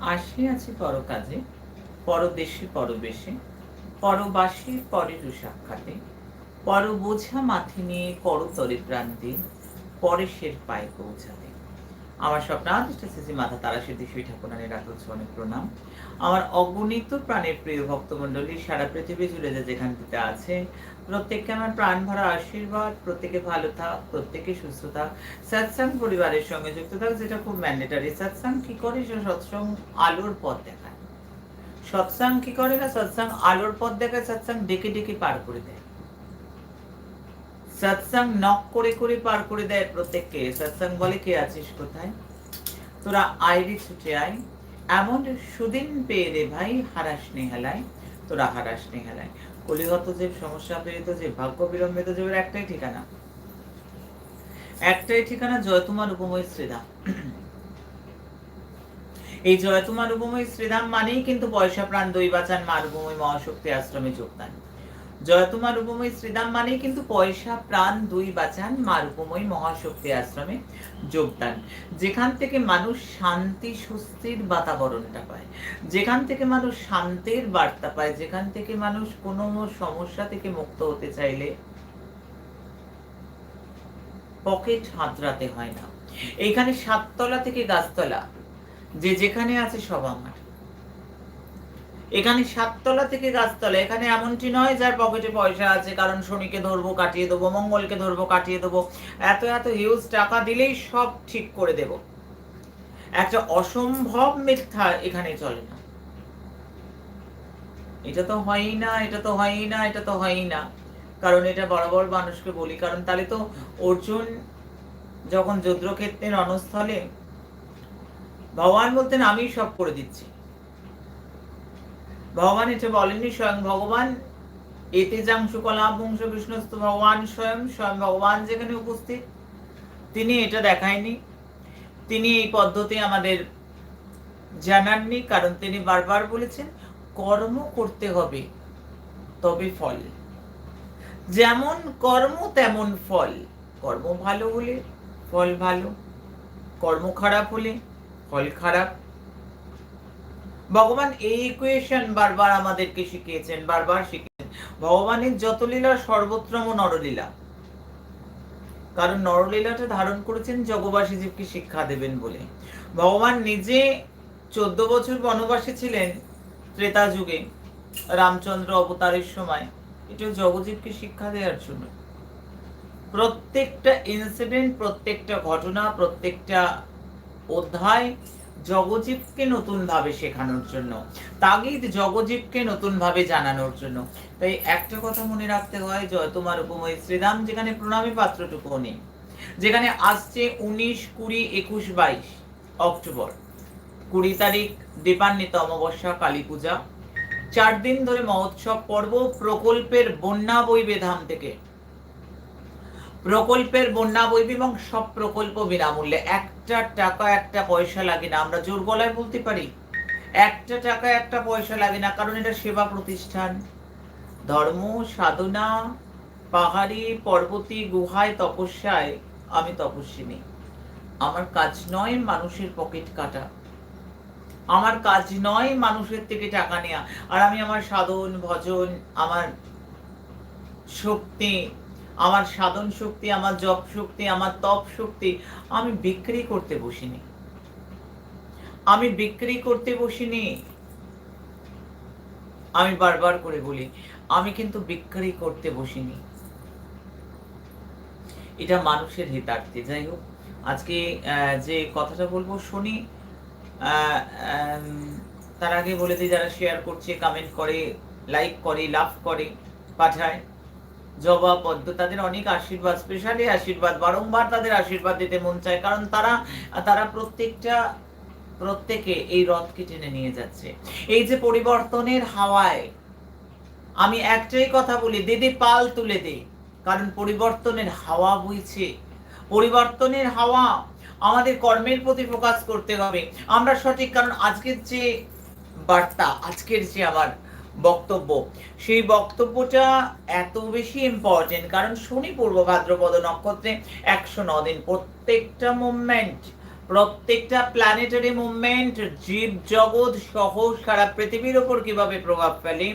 আসিয়াছি পরকাজে, পরদেশে পরবেশে, পরবাসে পরের সাক্ষাতে পর বোঝা মাথি নিয়ে করতরে প্রান্তে পরেশের পায়ে পৌঁছাতে। আমার স্বপ্নাদিষ্ট শ্রী মাতা তারা সিদ্ধি শ্রী ঠাকুরানের রাখছ অনেক প্রণাম। আমার অগণিত প্রাণের প্রিয় ভক্তমণ্ডলী, সারা পৃথিবী জুড়ে যে যেখানটিতে আছে, প্রত্যেককে আমার প্রাণ ভরা আশীর্বাদ, প্রত্যেকে ভালো থাক, প্রত্যেকে সুস্থ থাক। সৎসঙ্গ পরিবারের সঙ্গে যুক্ত থাক, যেটা খুব ম্যান্ডেটারি সৎসঙ্গ কি করে? সে সৎসঙ্গ আলোর পথ দেখায়। সৎসাং কি করে? না সৎসঙ্গ আলোর পথ দেখায়, সৎসঙ্গ ডেকে ডেকে পার করে দেয়। সৎসঙ্গ নক করে করে পার করে দেয় প্রত্যেককে। সৎসঙ্গ বলে, কে আছিস কোথায়? তোরা আইরি ছুটে আয়। এমন সুদিন পেয়ে রে ভাই, হারাস নেহালায়। তোরা হারাস নেহালায়। কলিগত যে সমস্যা পেরিত যে ভাগ্য বিলম্বিত যে একটাই ঠিকানা। একটাই ঠিকানা জয়তুমার উপময় শ্রীধাম। এই জয়তুমার উপময় শ্রীধাম মানেই কিন্তু পয়সা, প্রাণ দই বাঁচান মা রূপময় মহাশক্তি, আশ্রমে যোগদান। জয়তুমা রূপময় শ্রীদাম মানে কিন্তু পয়সা, প্রাণ, দুই বাঁচান মা রূপময় মহাশক্তি আশ্রমে যোগদান। যেখান থেকে মানুষ শান্তি, স্বস্তির বাতাবরণটা পায়। যেখান থেকে মানুষ শান্তির বার্তা পায়, যেখান থেকে মানুষ কোনো সমস্যা থেকে মুক্ত হতে চাইলে পকেট হাতড়াতে হয় না। এইখানে সাততলা থেকে গাছতলা, যে যেখানে আছে সব আমার। এখানে সাততলা থেকে গাছতলা, এখানে এমনটি নয় যার পকেটে পয়সা আছে, কারণ শনিকে ধরবো, কাটিয়ে দেবো, মঙ্গলকে ধরবো, কাটিয়ে দেবো। এত এত হিউজ টাকা দিলেই সব ঠিক করে দেব। একটা অসম্ভব মিথ্যা এখানে চলে না। এটা তো হয়ই না, এটা তো হয়ই না, এটা তো হয়ই না। কারণ এটা বড় বড় মানুষকে বলি, কারণ তাহলে তো অর্জুন যখন যুদ্ধক্ষেত্রের রণস্থলে ভগবান বলতেন আমি সব করে দিচ্ছি। ভগবান এটা বলেননি, স্বয়ং ভগবান। এতে যাংশু কলা বংশ বিষ্ণুস্ত ভগবান স্বয়ং স্বয়ং ভগবান যেখানে উপস্থিত। তিনি এটা দেখায়নি। তিনি এই পদ্ধতি আমাদের জানাননি, কারণ তিনি বারবার বলেছেন, কর্ম করতে হবে, তবে ফল। যেমন কর্ম, তেমন ফল। কর্ম ভালো হলে ফল ভালো, কর্ম খারাপ হলে ফল খারাপ। ভগবান এই ইকুয়েশন বারবার আমাদেরকে শিখিয়েছেন, বারবার শিখিয়েছেন। ভগবানের যত লীলা সর্বত্রম নরলীলা। কারণ নরলীলাটা ধারণ করেছেন জগবাসী জীবকে শিক্ষা দেবেন বলে। ভগবান নিজে চোদ্দ বছর বনবাসী ছিলেন ত্রেতা যুগে, রামচন্দ্র অবতারের সময়। এটা জগজীবকে শিক্ষা দেওয়ার জন্য। প্রত্যেকটা ইনসিডেন্ট প্রত্যেকটা ঘটনা, প্রত্যেকটা অধ্যায় জগজীবকে নতুন ভাবে শেখানোর জন্য, তাগিদ জগজীবকে নতুন ভাবে জানানোর জন্য। তাই একটা কথা মনে রাখতে হয় জয় তোমার উপময় শ্রীরাম, যেখানে প্রণামী পাত্রটুকু নেই যেখানে আসছে উনিশ কুড়ি একুশ বাইশ অক্টোবর, কুড়ি তারিখ দীপান্বিত অমাবস্যা, কালী পূজা। চার দিন ধরে মহোৎসব পর্ব, প্রকল্পের বন্যা বইবে ধাম থেকে। প্রকল্পের বন্যা বইবে এবং সব প্রকল্প বিনামূল্যে একটা টাকা, একটা পয়সা লাগে না। আমরা জোর গলায় বলতে পারি, একটা টাকা, একটা পয়সা লাগে না, কারণ এটা সেবা প্রতিষ্ঠান। ধর্ম, সাধনা, পাহাড়ি, পর্বতী, গুহায়, তপস্যায় আমি তপস্বিনী আমার কাজ নয় মানুষের পকেট কাটা। আমার কাজ নয় মানুষের থেকে টাকা নেওয়া আর আমি আমার সাধন, ভজন, আমার শক্তি আমার সাধন শক্তি, আমার জপ শক্তি, আমার তপ শক্তি আমি বিক্রি করতে বসিনি। আমি বিক্রি করতে বসিনি। আমি বারবার করে বলি, আমি কিন্তু বিক্রি করতে বসিনি। এটা মানুষের হিতার্থে। যাই হোক, আজকে যে কথাটা বলব শুনি তার আগে বলে দিই, যারা শেয়ার করছে কমেন্ট করে লাইক করে লাভ করে, পাঠায়। জবা পদ্ম তাদের অনেক আশীর্বাদ স্পেশালি আশীর্বাদ, বারংবার তাদের আশীর্বাদ দিতে মন চায়, কারণ তারা তারা প্রত্যেকটা, প্রত্যেকে এই রথকে টেনে নিয়ে যাচ্ছে। এই যে পরিবর্তনের হাওয়ায়, আমি একটাই কথা বলি দিদি পাল তুলে দে, কারণ পরিবর্তনের হাওয়া বইছে। পরিবর্তনের হাওয়া আমাদের কর্মের প্রতি ফোকাস করতে হবে। আমরা সঠিক, কারণ আজকের যে বার্তা, আজকের যে আমার বক্তব্য। সেই বক্তব্যটা এত বেশি ইম্পর্টেন্ট কারণ শনি, পূর্ব ভাদ্রপদ নক্ষত্রে একশো দিন। প্রত্যেকটা মুভমেন্ট প্রত্যেকটা প্ল্যানেটারি মুভমেন্ট জীব জগৎ সহ সারা পৃথিবীর ওপর কীভাবে প্রভাব ফেলে,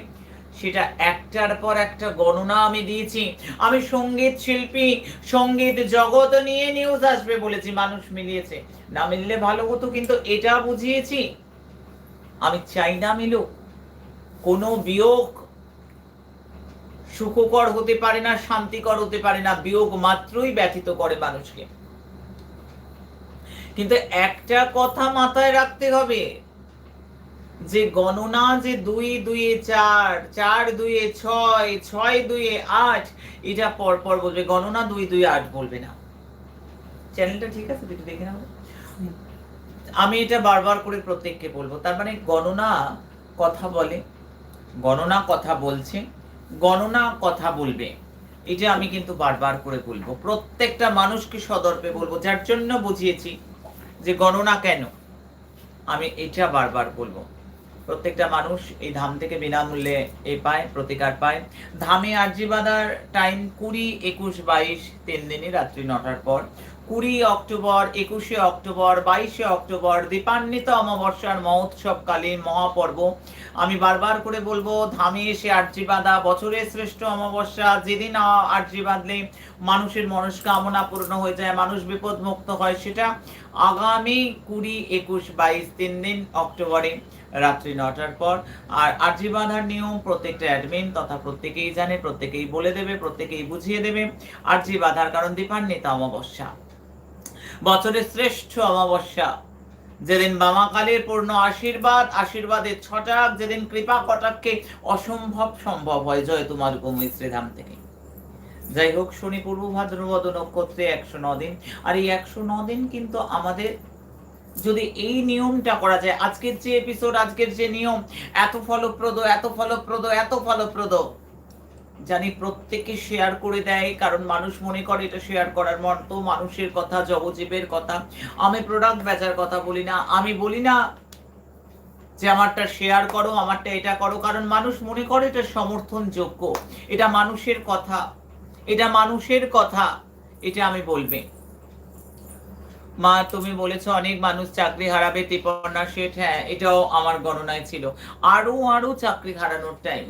সেটা একটার পর একটা গণনা আমি দিয়েছি। আমি সংগীত শিল্পী, সংগীত জগৎ নিয়ে নিউজ আসবে বলেছি, মানুষ মিলিয়েছে। না মিললে ভালো হতো, কিন্তু এটা বুঝিয়েছি। আমি চাই না মিলুক। কোনো বিয়োগ সুখকর হতে পারে না, শান্তিকর হতে পারে না, বিয়োগ মাত্রই ব্যথিত করে মানুষকে। কিন্তু একটা কথা মাথায় রাখতে হবে, যে গণনা যে দুই দুইয়ে চার চার দুইয়ে ছয় ছয় দুইয়ে আট, এটা পর পর বলবে, গণনা দুই দুই আট বলবে না। চ্যানেলটা ঠিক আছে? একটু দেখে নাও। আমি এটা বারবার করে প্রত্যেককে বলব, তার মানে গণনা কথা বলে গণনা কথা বলছে, গণনা কথা বলবে। এটা আমি কিন্তু বারবার করে বলব। প্রত্যেকটা মানুষকে সদর্পে বলব, যার জন্য বুঝিয়েছি যে গণনা কেন, আমি এটা বারবার বলব। প্রত্যেকটা মানুষ এই ধাম থেকে বিনামূল্যে এ পায়, প্রতিকার পায়। ধামে আরজি বাঁধার টাইম কুড়ি, একুশ, বাইশ, তিন দিনই রাত্রি নটার পর। কুড়ি অক্টোবর, একুশে অক্টোবর, বাইশে অক্টোবর, দীপান্বিত অমাবস্যার মহোৎসবকালীন মহাপর্ব। আমি বারবার করে বলব, ধামে এসে আর্জি বাঁধা বছরের শ্রেষ্ঠ অমাবস্যা, যেদিন আর্জি বাঁধলে মানুষের মনস্কামনা পূর্ণ হয়ে যায়, মানুষ বিপদ মুক্ত হয়, সেটা আগামী কুড়ি, একুশ, বাইশ, তিন দিন অক্টোবরে রাত্রি নটার পর। আর আর্জি বাঁধার নিয়ম, প্রত্যেকটা অ্যাডমিন তথা প্রত্যেকেই জানে, প্রত্যেকেই বলে দেবে, প্রত্যেকেই বুঝিয়ে দেবে আর্জি বাঁধার কারণ দীপান্বিত অমাবস্যা। বছরের শ্রেষ্ঠ অমাবস্যা। যেদিন বামাকালের পূর্ণ আশীর্বাদ, আশীর্বাদের ছটাক, যেদিন কৃপা কটাক্ষে অসম্ভব সম্ভব হয়, জয় তোমার উপময় শ্রীধাম থেকে যাই হোক, শনি পূর্ব ভাদ্রপদ নক্ষত্রে একশো ন দিন। আর এই একশো ন দিন কিন্তু আমাদের যদি এই নিয়মটা করা যায়, আজকের যে এপিসোড আজকের যে নিয়ম, এত ফলপ্রদ এত ফলপ্রদ এত ফলপ্রদ জানি প্রত্যেকে শেয়ার করে দেয়, কারণ মানুষ মনে করে এটা শেয়ার করার মতো মানুষের কথা, জগজীবের কথা, আমি প্রোডাক্ট বেচার কথা বলি না, আমি বলি না যে আমারটা শেয়ার করো, আমারটা এটা করো, কারণ মানুষ মনে করে এটা সমর্থনযোগ্য। এটা মানুষের কথা, এটা মানুষের কথা, এটা আমি বলবে। মা, তুমি বলেছ অনেক মানুষ চাকরি হারাবে তিপন্না শেঠ হ্যাঁ এটাও আমার গণনায় ছিল। আরও আরও চাকরি হারানোর টাইম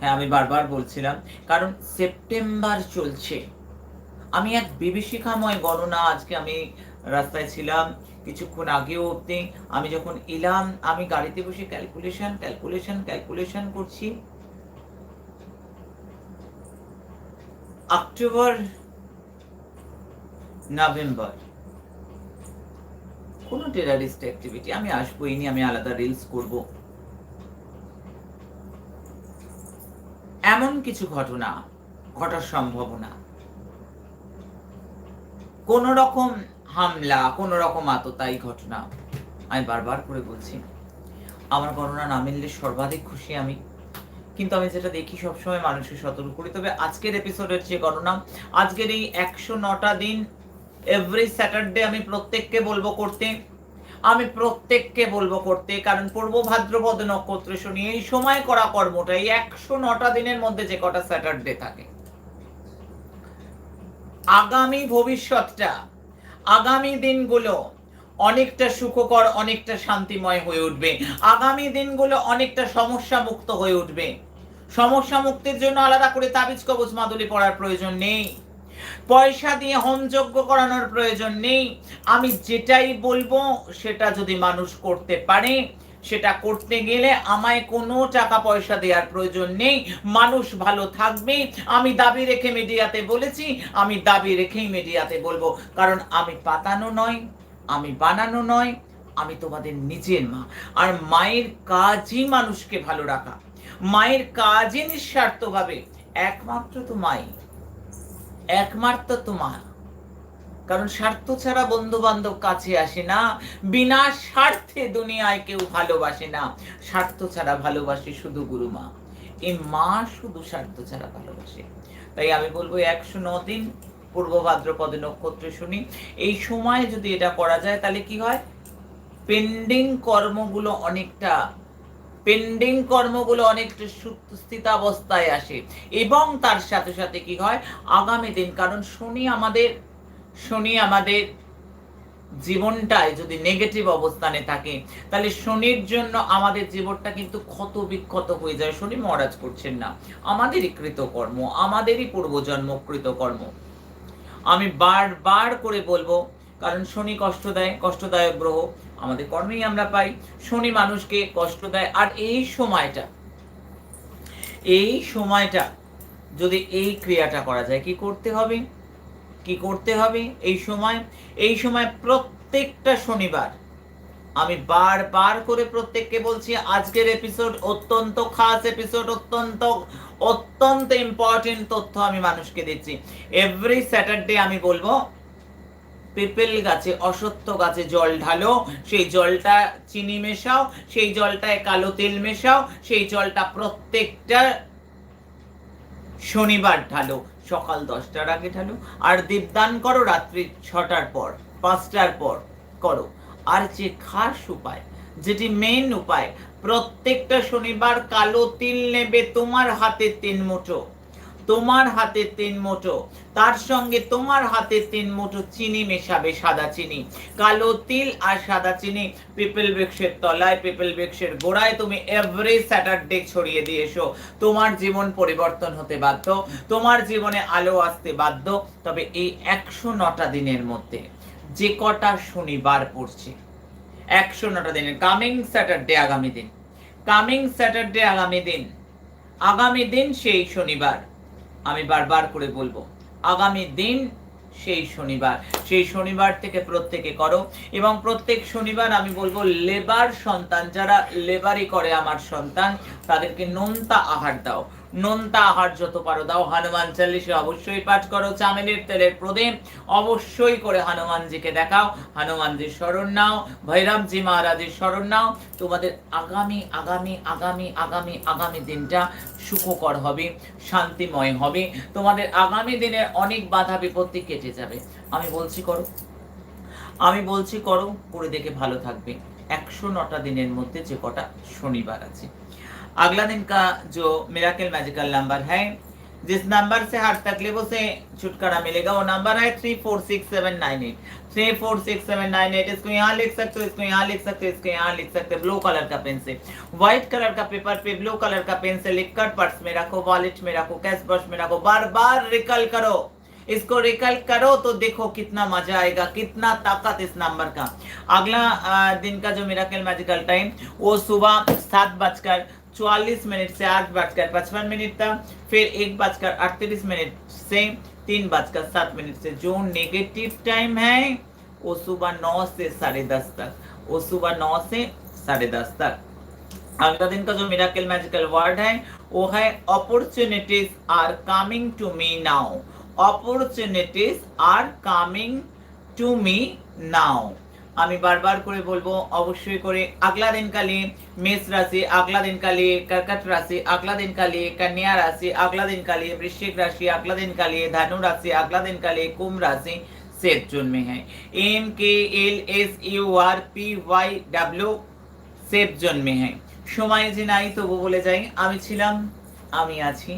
হ্যাঁ আমি বারবার বলছিলাম, কারণ সেপ্টেম্বর চলছে। আমি এক বিভীষিকাময় গণনা আজকে আমি রাস্তায় ছিলাম, কিছুক্ষণ আগেও অব্দি আমি যখন এলাম, আমি গাড়িতে বসে ক্যালকুলেশন ক্যালকুলেশন ক্যালকুলেশন করছি। October, November. কোনো টেরারিস্ট অ্যাক্টিভিটি আমি আসবোই নি, আমি আলাদা রিলস করব। এমন কিছু ঘটনা, ঘটার সম্ভাবনা। কোন রকম হামলা কোন রকম আততায়ী ঘটনা আমি বারবার করে বলছি। আমার গণনা না মিললে সর্বাধিক খুশি আমি। কিন্তু আমি যেটা দেখি সবসময় মানুষকে সতর্ক করি। তবে আজকের এপিসোডের যে গণনা, আজকের এই একশো নটা দিন এভরি স্যাটারডে আমি প্রত্যেককে বলব করতে আমি প্রত্যেককে বলব করতে কারণ পূর্ব ভাদ্রপদ নক্ষত্র শনি, এই সময় করা কর্মটা এই একশো নটা দিনের মধ্যে যে কটা স্যাটারডে থাকে। আগামী ভবিষ্যৎটা, আগামী দিনগুলো অনেকটা সুখকর, অনেকটা শান্তিময় হয়ে উঠবে। আগামী দিনগুলো অনেকটা সমস্যা মুক্ত হয়ে উঠবে। সমস্যা মুক্তির জন্য আলাদা করে তাবিজ, কবজ, মাদুলি পড়ার প্রয়োজন নেই। পয়সা দিয়ে হোমযজ্ঞ করানোর প্রয়োজন নেই। আমি যেটাই বলব, সেটা যদি মানুষ করতে পারে, সেটা করতে গেলে আমায় কোনো টাকা পয়সা দেওয়ার প্রয়োজন নেই। মানুষ ভালো থাকবে। আমি দাবি রেখে মিডিয়াতে বলেছি, আমি দাবি রেখেই মিডিয়াতে বলব। কারণ আমি পাতানো নয়, আমি বানানো নয়, আমি তোমাদের নিজের মা। আর মায়ের কাজই মানুষকে ভালো রাখা। মায়ের কাজই নিঃস্বার্থভাবে। একমাত্র তো মাই। একমাত্র তোমার। কারণ স্বার্থ ছাড়া বন্ধু বান্ধব কাছে আসে না, বিনা স্বার্থে দুনিয়ায় কেউ ভালোবাসে না। স্বার্থ ছাড়া ভালোবাসে শুধু গুরু মা। এই মা শুধু স্বার্থ ছাড়া ভালোবাসে। তাই আমি বলব একশো ন দিন পূর্ব ভাদ্রপদে নক্ষত্রে শুনি, এই সময় যদি এটা করা যায় তাহলে কি হয়? পেন্ডিং কর্মগুলো অনেকটা পেন্ডিং কর্মগুলো অনেকটা সু- স্থিতাবস্থায় আসে। এবং তার সাথে সাথে কি হয়? আগামী দিন, কারণ শনি আমাদের শনি আমাদের জীবনটায় যদি নেগেটিভ অবস্থানে থাকে, তাহলে শনির জন্য আমাদের জীবনটা কিন্তু ক্ষত বিক্ষত হয়ে যায়। শনি মহারাজ করছেন না। আমাদেরই কৃতকর্ম, আমাদেরই পূর্বজন্মকৃত কর্ম আমি বারবার করে বলব কারণ শনি কষ্ট দেয়, কষ্টদায়ক গ্রহ আমাদের কর্মেই আমরা পাই। শনি মানুষকে কষ্ট দেয়। আর এই সময়টা এই সময়টা যদি এই ক্রিয়াটা করা যায়, কি করতে হবে? কি করতে হবে এই সময়? এই সময় প্রত্যেকটা শনিবার আমি বারবার করে প্রত্যেককে বলছি, আজকের এপিসোড অত্যন্ত খাস এপিসোড অত্যন্ত অত্যন্ত ইম্পর্টেন্ট তথ্য আমি মানুষকে দিচ্ছি। এভরি স্যাটারডে আমি বলব পেপেল গাছে, অসত্য গাছে জল ঢালো, সেই জলটা চিনি মেশাও, সেই জলটায় কালো তেল মেশাও, সেই জলটা প্রত্যেকটা শনিবার ঢালো, সকাল দশটার আগে ঢালো, আর দীপদান করো রাত্রি ছটার পর, পাঁচটার পর করো। আর যে খাস উপায়, যেটি মেন উপায়, প্রত্যেকটা শনিবার কালো তিল নেবে তোমার হাতে তিন মুঠো তোমার হাতে তিন মুঠো, তার সঙ্গে তোমার হাতে তিন মুঠো চিনি মেশাবে সাদা চিনি, কালো তিল আর সাদা চিনি। পিপল বৃক্ষের তলায়, পিপল বৃক্ষের গোড়ায় তুমি এভরি স্যাটারডে ছড়িয়ে দিয়ে এসো। তোমার জীবন পরিবর্তন হতে বাধ্য, তোমার জীবনে আলো আসতে বাধ্য। তবে এই একশো নটা দিনের মধ্যে যে কটা শনিবার পড়ছে, একশো নটা দিনের কামিং স্যাটারডে আগামী দিন। কামিং স্যাটারডে আগামী দিন আগামী দিন সেই শনিবার। আমি বারবার করে বলব, আগামী দিন সেই শনিবার সেই শনিবার থেকে প্রত্যেকে করো এবং প্রত্যেক শনিবার আমি বলব, লেবার সন্তান, যারা লেবারি করে আমার সন্তান, তাদেরকে নোনতা আহার দাও। নোনতা আহার যত পারো দাও, হনুমান চালিশে অবশ্যই পাঠ করো, চামেলির তেলের প্রদীপ অবশ্যই করে হনুমানজিকে দেখাও, হনুমানজির স্মরণ নাও, ভৈরবজি মহারাজের স্মরণ নাও। তোমাদের আগামী আগামী আগামী আগামী আগামী দিনটা সুখকর হবে, শান্তিময় হবে। তোমাদের আগামী দিনের অনেক বাধা বিপত্তি কেটে যাবে। আমি বলছি করো, আমি বলছি করো, করে দেখে ভালো থাকবে। একশো নটা দিনের মধ্যে যে কটা শনিবার আছে। अगला दिन का जो मिराकल मैजिकल नंबर है, जिस नंबर से हर तकलीफों से छुटकारा मिलेगा, वो नंबर है three four six seven nine eight three four six seven nine eight इसको यहाँ लिख सकते हो, इसको यहाँ लिख सकते हो, इसको यहाँ लिख सकते हो ब्लू कलर का पेन से। व्हाइट कलर का पेपर पे ब्लू कलर का पेन से लिख कर पर्स में रखो वॉलेट में रखो कैश बॉक्स में रखो बार बार रिकल करो। इसको रिकल करो तो देखो कितना मज़ा आएगा, कितना ताकत इस नंबर का। अगला दिन का जो मिराकल मैजिकल टाइम वो सुबह सात बजकर चौवालीस मिनट से आठ बजकर पचपन मिनट तक फिर एक बजकर अड़तीस मिनट से तीन बजकर सात मिनट से। जो नेगेटिव टाइम है, वो सुबह नौ से साढ़े दस तक, वो सुबह नौ से साढ़े दस तक। अगला दिन का जो मिराकल मैजिकल वर्ड है, वो है opportunities are coming to me now opportunities are coming to me now আমি বারবার করে বলবো অবশ্যই করে আগলা দিন কালি মেষ রাশি আগলা দিন কালি कर्कट राशि अगला दिन का लिए कन्या राशि अगला दिन का लिए वृश्चिक राशि अगला दिन का लिए धनु राशि अगला दिन का लिए कुंभ राशि सेफ जोन में है M K L S U R P Y W safe জন্মে হ্যাঁ সময় যে নাই তবু বলে যাই আমি ছিলাম আমি আছি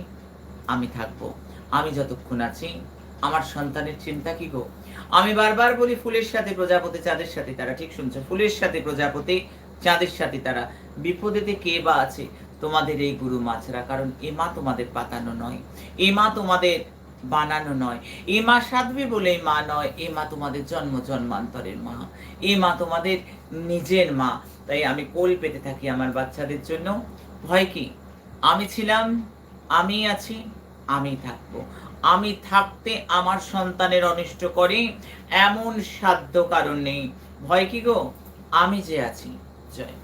আমি থাকবো আমি যতক্ষণ আছি আমার সন্তানের চিন্তা কি গো আমি বারবার বলি, ফুলের সাথে প্রজাপতি, চাঁদের সাথে তারা। ঠিক শুনছো? ফুলের সাথে প্রজাপতি, চাঁদের সাথে তারা। বিপদেতে কে বা আছে? তোমাদের এই গুরু মাছরা। কারণ এ মা তোমাদের পাতানো নয়। এ মা তোমাদের বানানো নয়। এ মা সাধবে বলে মা নয়। এ মা তোমাদের জন্ম জন্মান্তরের মা। এ মা তোমাদের নিজের মা। তাই আমি কোল পেতে থাকি আমার বাচ্চাদের জন্য। ভয় কি? আমি ছিলাম আমি আছি আমি থাকব। আমি থাকতে আমার সন্তানের অনিষ্ট করে, এমন সাধ্য কারণ নেই। ভয় কি গো? আমি যে আছি। জয়।